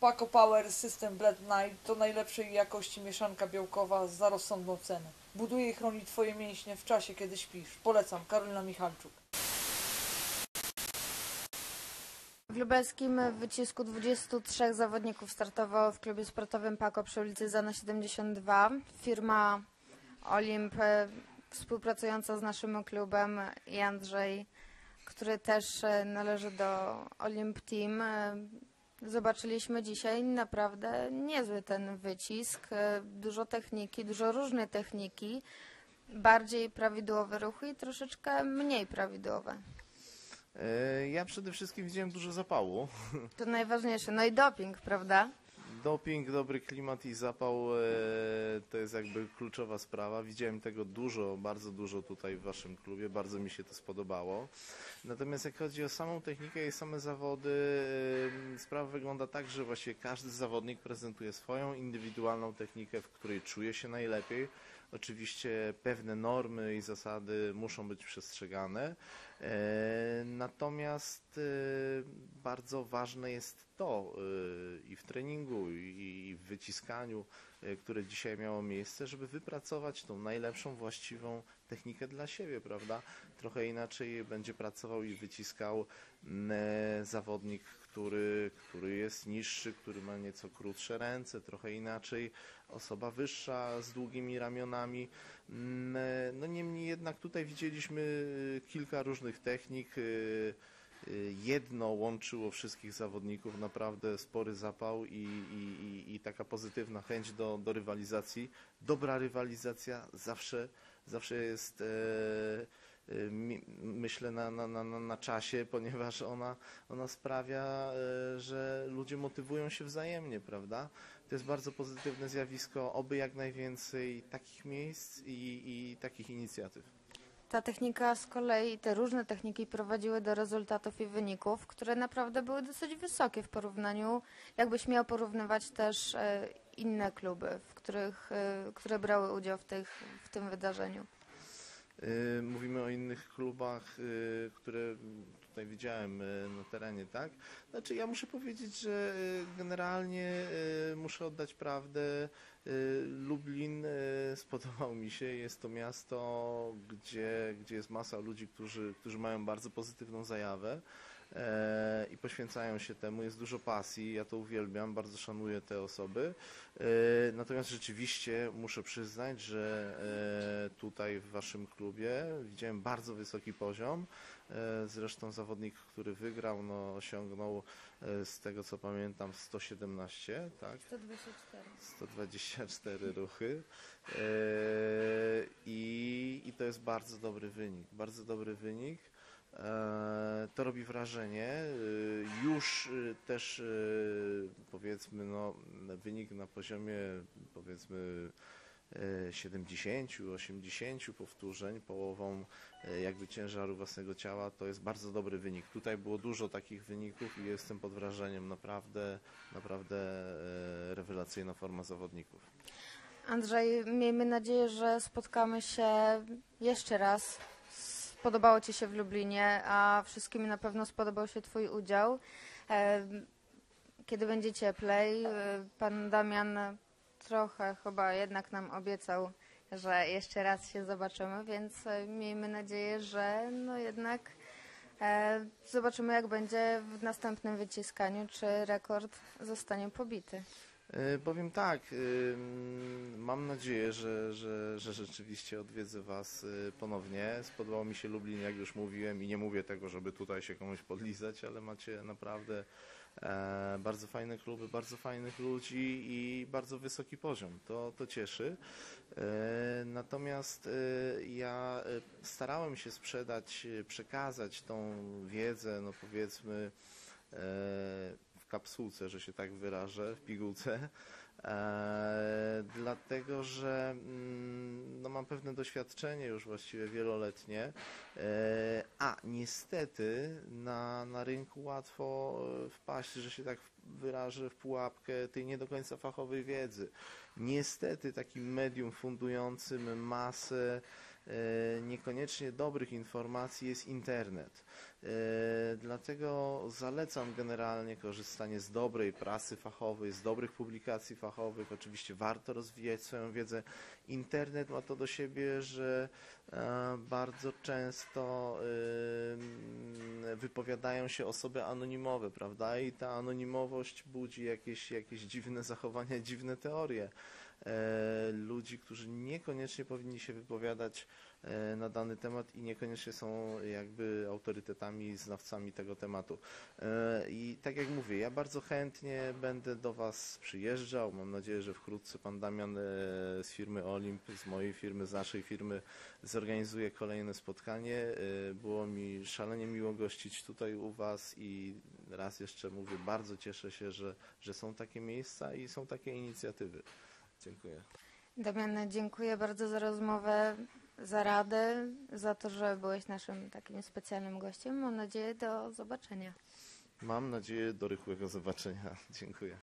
Paco Power System Blend Night to najlepszej jakości mieszanka białkowa za rozsądną cenę. Buduje i chroni Twoje mięśnie w czasie, kiedy śpisz. Polecam, Karolina Michalczuk. W lubelskim wycisku 23 zawodników startowało w klubie sportowym Pako przy ulicy Zana 72. Firma Olimp e, współpracująca z naszym klubem i Andrzej, który też e, należy do Olimp Team. Zobaczyliśmy dzisiaj naprawdę niezły ten wycisk. e, Dużo techniki, dużo różnej techniki. Bardziej prawidłowe ruchy i troszeczkę mniej prawidłowe. E, Ja przede wszystkim widziałem dużo zapału. To najważniejsze. No i doping, prawda? Doping, dobry klimat i zapał e, to jest jakby kluczowa sprawa. Widziałem tego dużo, bardzo dużo tutaj w waszym klubie, bardzo mi się to spodobało. Natomiast jak chodzi o samą technikę i same zawody, e, sprawa wygląda tak, że właściwie każdy zawodnik prezentuje swoją indywidualną technikę, w której czuje się najlepiej. Oczywiście pewne normy i zasady muszą być przestrzegane. E, Natomiast e, bardzo ważne jest to e, i w treningu, i w wyciskaniu, które dzisiaj miało miejsce, żeby wypracować tą najlepszą, właściwą technikę dla siebie, prawda? Trochę inaczej będzie pracował i wyciskał zawodnik, który, który jest niższy, który ma nieco krótsze ręce, trochę inaczej osoba wyższa z długimi ramionami. Mm, e, No niemniej jednak tutaj widzieliśmy e, kilka różnych technik. e, Jedno łączyło wszystkich zawodników, naprawdę spory zapał i, i, i, taka pozytywna chęć do, do rywalizacji. Dobra rywalizacja zawsze, zawsze jest, e, myślę, na, na, na, na- czasie, ponieważ ona, ona sprawia, e, że ludzie motywują się wzajemnie, prawda? To jest bardzo pozytywne zjawisko, oby jak najwięcej takich miejsc i, i takich inicjatyw. Ta technika z kolei, te różne techniki prowadziły do rezultatów i wyników, które naprawdę były dosyć wysokie w porównaniu, jakbyś miał porównywać też e, inne kluby, w których, e, które brały udział w, tych, w tym wydarzeniu. Y, Mówimy o innych klubach, y, które tutaj widziałem y, na terenie, tak? Znaczy ja muszę powiedzieć, że generalnie muszę oddać prawdę. Y, Lublin y, spodobał mi się. Jest to miasto, gdzie, gdzie jest masa ludzi, którzy, którzy mają bardzo pozytywną zajawę. e, I poświęcają się temu, jest dużo pasji, ja to uwielbiam, bardzo szanuję te osoby. E, Natomiast rzeczywiście muszę przyznać, że e, tutaj w waszym klubie widziałem bardzo wysoki poziom. Zresztą zawodnik, który wygrał, no, osiągnął z tego co pamiętam 117, tak? 124. 124 ruchy E, i, i to jest bardzo dobry wynik, bardzo dobry wynik. E, To robi wrażenie. E, Już też powiedzmy no, wynik na poziomie powiedzmy 70-80 powtórzeń połową e, jakby ciężaru własnego ciała to jest bardzo dobry wynik. Tutaj było dużo takich wyników i jestem pod wrażeniem naprawdę, naprawdę e, rewelacyjna forma zawodników. Andrzej, miejmy nadzieję, że spotkamy się jeszcze raz. Spodobało Ci się w Lublinie, a wszystkim na pewno spodobał się Twój udział. E, Kiedy będzie cieplej, e, pan Damian trochę chyba jednak nam obiecał, że jeszcze raz się zobaczymy, więc e, miejmy nadzieję, że no jednak e, zobaczymy jak będzie w następnym wyciskaniu, czy rekord zostanie pobity. E, Powiem tak, ym, mam nadzieję, że, że, że rzeczywiście odwiedzę Was y, ponownie. Spodobało mi się Lublin, jak już mówiłem, i nie mówię tego, żeby tutaj się komuś podlizać, ale macie naprawdę e, bardzo fajne kluby, bardzo fajnych ludzi i bardzo wysoki poziom. To, to cieszy. E, Natomiast e, ja e, starałem się sprzedać, e, przekazać tą wiedzę, no powiedzmy, e, kapsułce, że się tak wyrażę, w pigułce, e, dlatego że mm, no, mam pewne doświadczenie już właściwie wieloletnie, e, a niestety na, na rynku łatwo e, wpaść, że się tak wyrażę, w pułapkę tej nie do końca fachowej wiedzy. Niestety takim medium fundującym masę e, niekoniecznie dobrych informacji jest internet. E, Dlatego zalecam generalnie korzystanie z dobrej prasy fachowej, z dobrych publikacji fachowych. Oczywiście warto rozwijać swoją wiedzę. Internet ma to do siebie, że e, bardzo często e, wypowiadają się osoby anonimowe, prawda? I ta anonimowość budzi jakieś, jakieś dziwne zachowania, dziwne teorie ludzi, którzy niekoniecznie powinni się wypowiadać na dany temat i niekoniecznie są jakby autorytetami, znawcami tego tematu. E, I tak jak mówię, ja bardzo chętnie będę do Was przyjeżdżał. Mam nadzieję, że wkrótce Pan Damian e, z firmy Olimp, z mojej firmy, z naszej firmy zorganizuje kolejne spotkanie. E, Było mi szalenie miło gościć tutaj u Was i raz jeszcze mówię, bardzo cieszę się, że, że są takie miejsca i są takie inicjatywy. Dziękuję. Damian, dziękuję bardzo za rozmowę, za radę, za to, że byłeś naszym takim specjalnym gościem. Mam nadzieję do zobaczenia. Mam nadzieję do rychłego zobaczenia. Dziękuję.